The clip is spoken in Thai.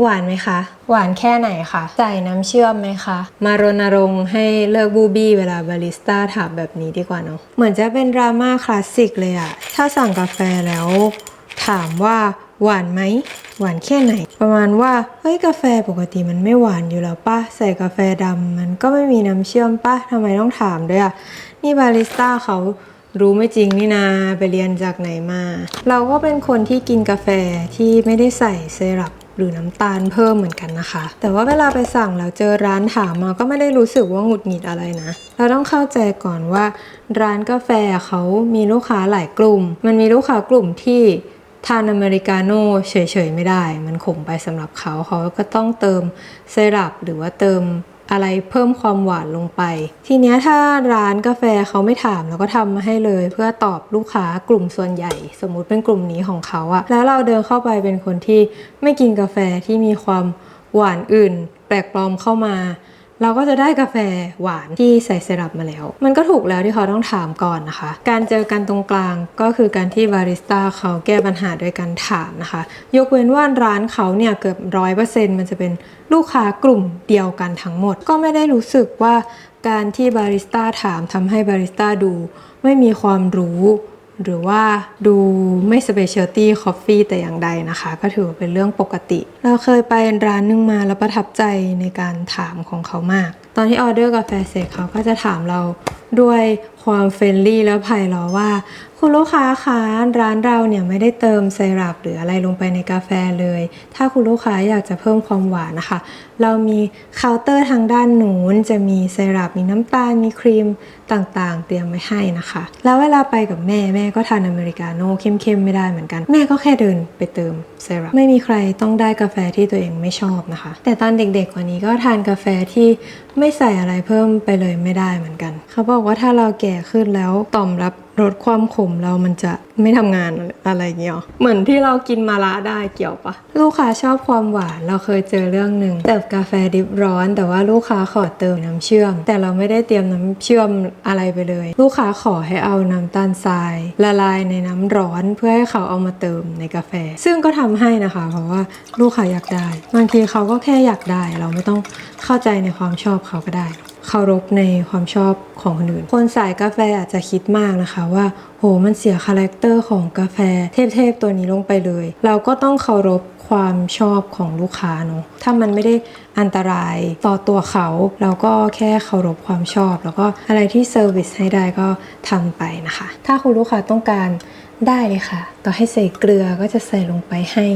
หวานไหมคะ หวานแค่ไหนคะใส่น้ำเชื่อมไหมคะ มารณรงค์ให้เลิกบูบี้เวลาบาริสต้าถามแบบนี้ดีกว่าเนาะเหมือนจะเป็นดราม่าคลาสสิกเลยอะถ้าสั่งกาแฟแล้ว ถามว่าหวานไหมหวานแค่ไหน ประมาณว่าเฮ้ยกาแฟปกติมันไม่หวานอยู่แล้วป่ะใส่กาแฟดำมันก็ไม่มีน้ำเชื่อมป่ะทำไมต้องถามด้วยอะนี่บาริสต้าเขารู้ไม่จริงนี่นาไปเรียนจากไหนมา เราก็เป็นคนที่กินกาแฟที่ไม่ได้ใส่เซรัป หรือน้ำตาลเพิ่มเหมือนกันนะคะ แต่ว่าเวลาไปสั่งแล้วเจอร้านถามมาก็ไม่ได้รู้สึกว่าหงุดหงิดอะไรนะ เราต้องเข้าใจก่อนว่า ร้านกาแฟเขามีลูกค้าหลายกลุ่ม มันมีลูกค้ากลุ่มที่ทานอเมริกาโน่เฉยๆไม่ได้ มันขมไปสำหรับเขาเขาก็ต้องเติมเซรัปหรือว่าเติม อะไรเพิ่มความหวานลงไป ทีเนี้ยถ้าร้านกาแฟเขาไม่ถามแล้วก็ทำมาให้เลย เพื่อตอบลูกค้ากลุ่มส่วนใหญ่ สมมุติเป็นกลุ่มนี้ของเขาอะแล้วเราเดินเข้าไปเป็นคนที่ไม่กินกาแฟที่มีความหวานอื่น แปลกปลอมเข้ามา เราก็จะได้กาแฟหวานที่ใส่เซรัปมาแล้ว มันก็ถูกแล้วที่เขาต้องถามก่อนนะคะ การเจอกันตรงกลางก็คือการที่บาริสต้าเขาแก้ปัญหาโดยการถามนะคะ ยกเว้นว่าร้านเขาเนี่ยเกือบร้อยเปอร์เซ็นต์มันจะเป็นลูกค้ากลุ่มเดียวกันทั้งหมด ก็ไม่ได้รู้สึกว่าการที่บาริสต้าถามทำให้บาริสต้าดู ไม่มีความรู้ หรือว่าดูไม่ specialty coffee แต่อย่างใดนะคะ ก็ถือว่าเป็นเรื่องปกติ เราเคยไปร้านนึงมาแล้วประทับใจในการถามของเขามาก ตอนที่ออเดอร์กาแฟเสร็จเขาก็จะถามเราด้วยความเฟรนลี่แล้วไพเราะว่า คุณลูกค้าคะร้านเราเนี่ยไม่ได้เติมไซรัปหรืออะไรลงไปในกาแฟเลย ถ้าคุณลูกค้าอยากจะเพิ่มความหวานนะคะ เรามีเคาน์เตอร์ทางด้านหนูนจะมีไซรัปมีน้ำตาลมีครีมต่างๆ เตรียมไว้ให้นะคะ แล้วเวลาไปกับแม่แม่ก็ทานอเมริกาโน่เข้มๆไม่ได้เหมือนกัน แม่ก็แค่เดินไปเติมไซรัปไม่มีใครต้องได้กาแฟที่ตัวเองไม่ชอบนะคะ แต่ตอนเด็กๆกว่านี้ก็ทานกาแฟที่ไม่ใส่อะไรเพิ่มไปเลยไม่ได้เหมือนกัน เขาบอกว่าถ้าเราแก่ขึ้นแล้วต่อมรับรสความขมเรามันจะไม่ทำงานอะไรเงี้ยเหมือนที่เรากินมาละได้เกี่ยวปะลูกค้าชอบความหวานเราเคยเจอเรื่องหนึ่งเติมกาแฟดิบร้อน แต่ว่าลูกค้าขอเติมน้ำเชื่อม แต่เราไม่ได้เตรียมน้ำเชื่อมอะไรไปเลย ลูกค้าขอให้เอาน้ำตาลทราย ละลายในน้ำร้อนเพื่อให้เขาเอามาเติมในกาแฟ ซึ่งก็ทำให้นะคะ เพราะว่าลูกค้าอยากได้ บางทีเขาก็แค่อยากได้ เราไม่ต้องเข้าใจในความชอบเขาก็ได้ เคารพในความชอบของคนอื่น คนสายกาแฟอาจจะคิดมากนะคะว่า โหมันเสียคาแรคเตอร์ของกาแฟเทพๆตัวนี้ลงไปเลย เราก็ต้องเคารพความชอบของลูกค้าเนาะถ้ามันไม่ได้อันตรายต่อตัวเขาเราก็แค่เคารพความชอบ แล้วก็อะไรที่เซอร์วิสให้ได้ก็ทำไปนะคะ ถ้าคุณลูกค้าต้องการได้เลยค่ะ ต่อให้ใส่เกลือก็จะใส่ลงไปให้